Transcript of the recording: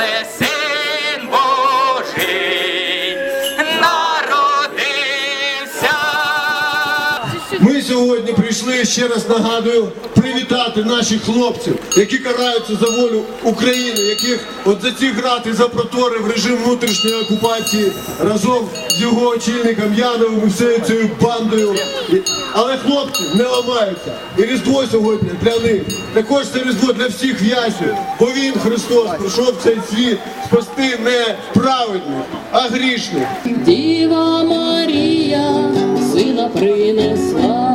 але Божий народився. Ми сьогодні прийшли ще раз нагадую привітати наших хлопців, які караються за волю України, яких от за ці грати за запроторив режим внутрішньої окупації разом його очільником Яновим і всією цією бандою. Але хлопці не ламаються. І Різдво сьогодні для них. Також це Різдво для всіх в'язнів. Бо він, Христос, прийшов в цей світ спасти не праведних, а грішних. Діва Марія сина принесла,